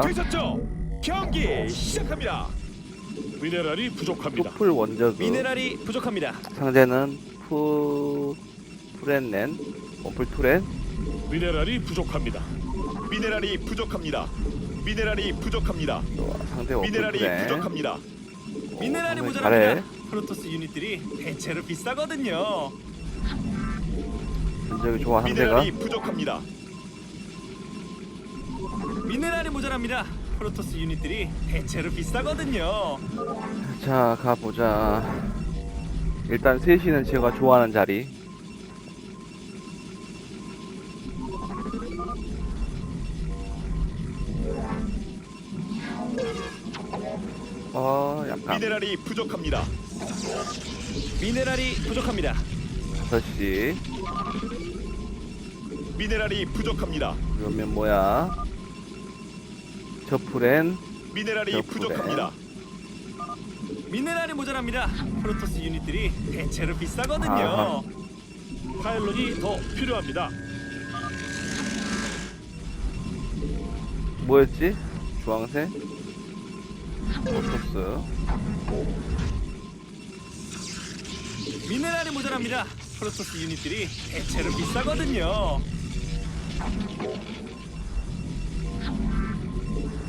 되셨죠? 경기 시작합니다. 미네랄이 부족합니다. 투풀 원저그 미네랄이 부족합니다. 상대는 푸 프렌넨 원풀 투렌 미네랄이 부족합니다. 미네랄이 부족합니다. 미네랄이 부족합니다. 또 상대 원풀 미네랄이 투렌 부족합니다. 미네랄이 모자랍니다. 잘해. 프로토스 유닛들이 대체로 비싸거든요. 원저그 좋아 상대가 미네랄이 부족합니다. 미네랄이 모자랍니다. 프로토스 유닛들이 대체로 비싸거든요. 자 가보자 일단 셋이는 제가 좋아하는 자리 어 약간 미네랄이 부족합니다. 미네랄이 부족합니다. 5시 미네랄이 부족합니다. 그러면 뭐야 저 프렌 미네랄이 저 부족합니다. 미네랄이 모자랍니다. 프로토스 유닛들이 대체로 비싸거든요. 아하. 파일럿이 더 필요합니다. 뭐였지? 주황색 오토스 미네랄이 모자랍니다. 프로토스 유닛들이 대체로 비싸거든요.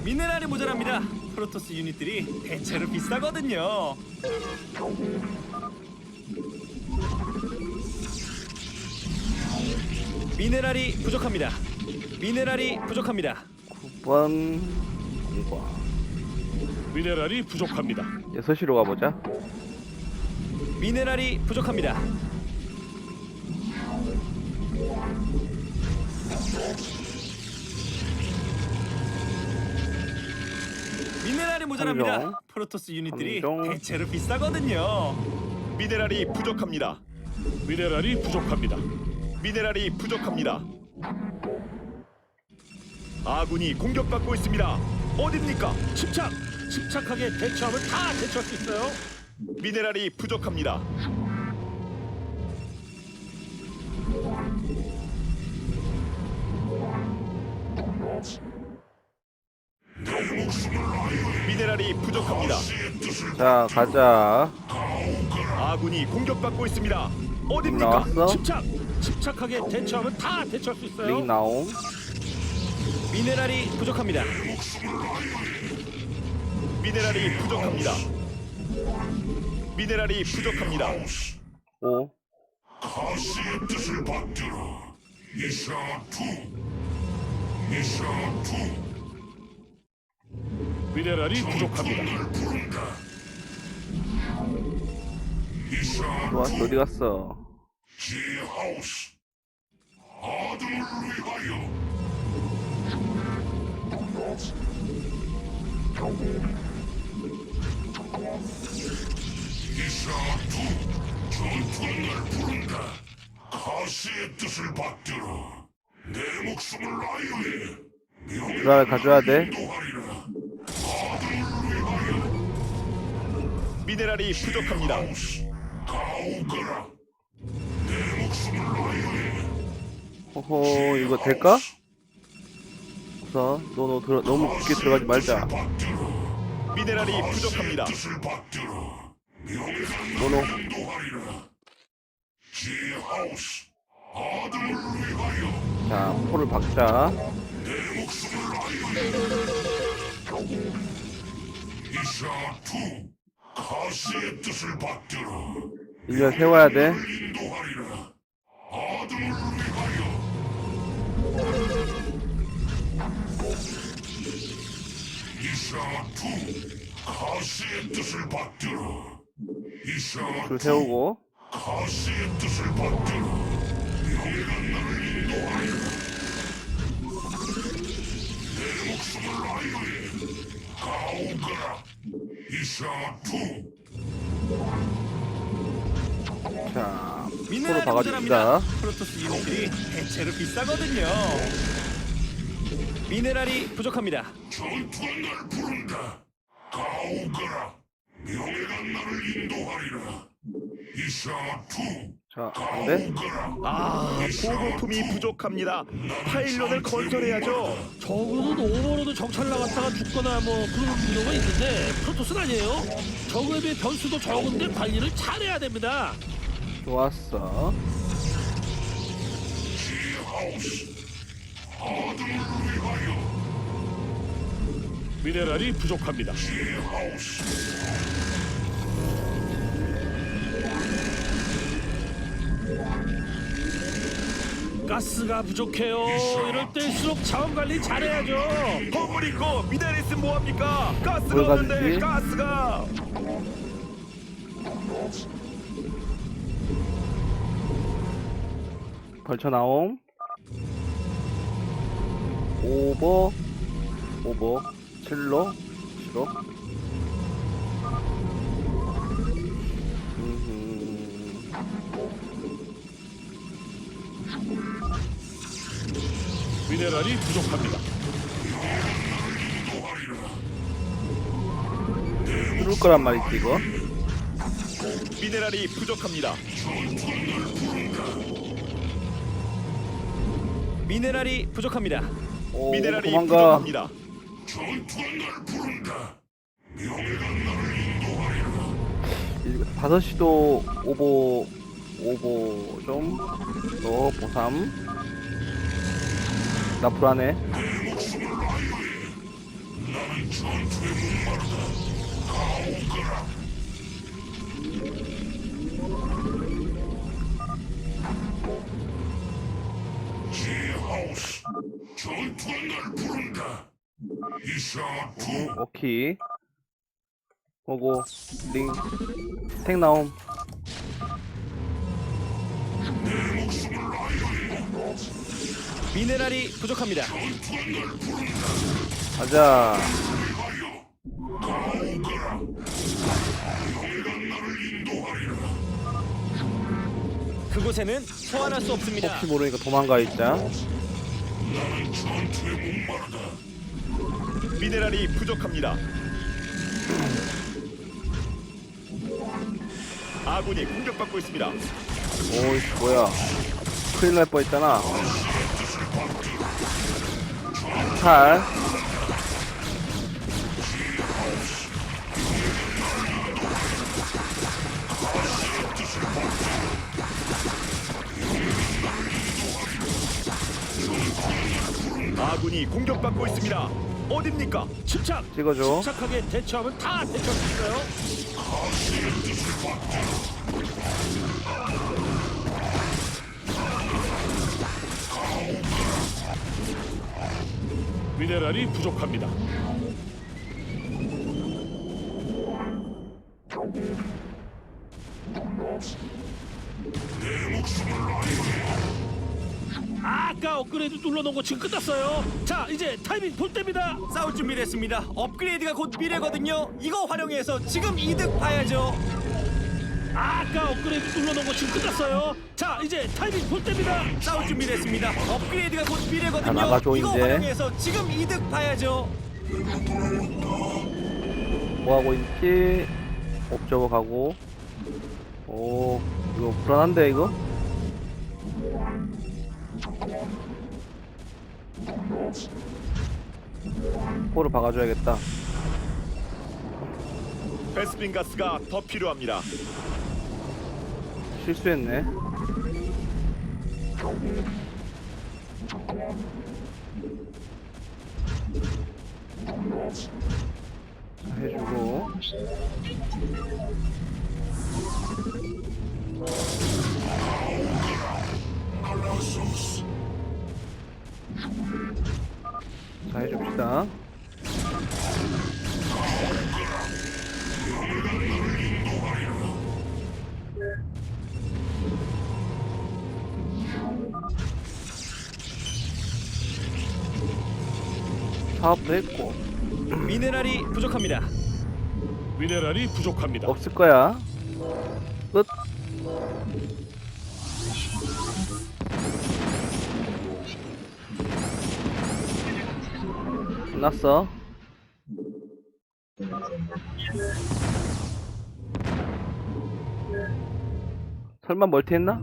미네랄이 모자랍니다. 프로토스 유닛들이 대체로 비싸거든요. 미네랄이 부족합니다. 미네랄이 부족합니다. 9번 공과 미네랄이 부족합니다. 6시로 가보자 미네랄이 부족합니다. 미네랄이 모자랍니다. 함정. 프로토스 유닛들이 함정. 대체로 비싸거든요. 미네랄이 부족합니다. 미네랄이 부족합니다. 미네랄이 부족합니다. 아군이 공격받고 있습니다. 어딥니까? 침착! 침착하게 대처하면 다 대처할 수 있어요. 미네랄이 부족합니다. 미네랄이 부족합니다. 자 가자 아군이 공격받고 있습니다. 어딥니까? 나왔어? 침착! 침착하게 대처하면 다 대처할 수 있어요. 링 나옴 미네랄이 부족합니다. 미네랄이 부족합니다. 미네랄이 부족합니다. 오 가시의 뜻을 받들어 이샤투 이샤투 미네랄이 부족합니다. 좋아 어디 갔어? 지하우스 아들을 위하여 이샤투 전투는 날 부른다. 가시의 뜻을 받들어 내 목숨을 아유해 드라를 가져야 돼. 인도하리라 미네랄이 부족합니다. 가오거라 내 목숨을 아유해 호호 이거 될까? 우선 너너 들어, 너무 깊게 들어가지 말자 미네랄이 부족합니다. 뜻을 받들어 명예를 너너 아들을 위하여 자 포를 박자 내 목숨을 아유해 이샤 투 가시의 뜻을 받들어 1년 세워야 돼. 인도하리라. 아들을 위하여. 이샤투 가시의 뜻을 받들어. 이샤투 줄 세우고. 가시의 뜻을 받들어. 명예가 나를 인도하리라. 내 목숨을 아유해 가오거라. 이샤투 자 포를 미네랄이 박아줍니다. 프로토스 유닛들이 대체로 비싸거든요. 미네랄이 부족합니다. 전투가 날 부른다. 가오거라. 명예가 나를 인도하리라. 이샤 투 자, 안돼? 아, 보급품이 부족합니다. 파일런을 건설해야죠. 적으로는 오버로드 정찰 나갔다가 죽거나 뭐 그런 경우가 있는데 프로토스는 아니에요. 적에 비해 변수도 적은데 관리를 잘해야 됩니다. 좋았어. 미네랄이 부족합니다. 가스가 부족해요. 이럴 때일수록 자원 관리 잘해야죠. 건물 있고 미네리스 뭐합니까? 가스가 뭘 없는데 가지지? 가스가. 벌쳐 나옴. 오버, 오버, 칠로, 칠로. 음흠. 미네랄이 부족합니다. 뚫을 거란 말이지 이거. 미네랄이 부족합니다. 미네랄이 부족합니다. 오, 미네랄이 도망가. 부족합니다. 이- 다섯 시도 오버 오버 좀. 또 보삼. 나 불안해. 오케이. 오고 링. 탱 나옴. 미네랄이 부족합니다. 가자. 그곳에는 소환할 수 없습니다. 혹시 모르니까 도망가 있자. 미네랄이 부족합니다. 아군이 공격받고 있습니다. 오이 뭐야? 큰일 날 뻔했잖아. 칼. 아군이 공격받고 있습니다. 어딥니까? 침착. 찍어줘. 침착하게 대처하면 다 있어요. 미네랄이 부족합니다. 아까 업그레이드 눌러놓은 거 지금 끝났어요. 자, 이제 타이밍 볼 때입니다. 싸울 준비됐습니다. 업그레이드가 곧 미래거든요. 이거 활용해서 지금 이득 봐야죠. 아까 업그레이드 눌러놓은 거 지금 끝났어요. 자, 이제 타이밍 볼 때입니다. 싸울 준비됐습니다. 업그레이드가 곧 자, 미래거든요. 나가줘, 이거 이제. 활용해서 지금 이득 봐야죠. 뭐 하고 있지? 옵저버 가고. 오, 이거 불안한데 이거? 포를 박아줘야겠다. 베스핀 가스가 더 필요합니다. 실수했네. 자, 해주고. 사업도 했고. 미네랄이 부족합니다. 미네랄이 부족합니다. 없을 거야. 끝. 끝났어. 설마 멀티했나?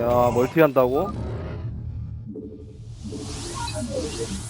야 멀티한다고? amazing.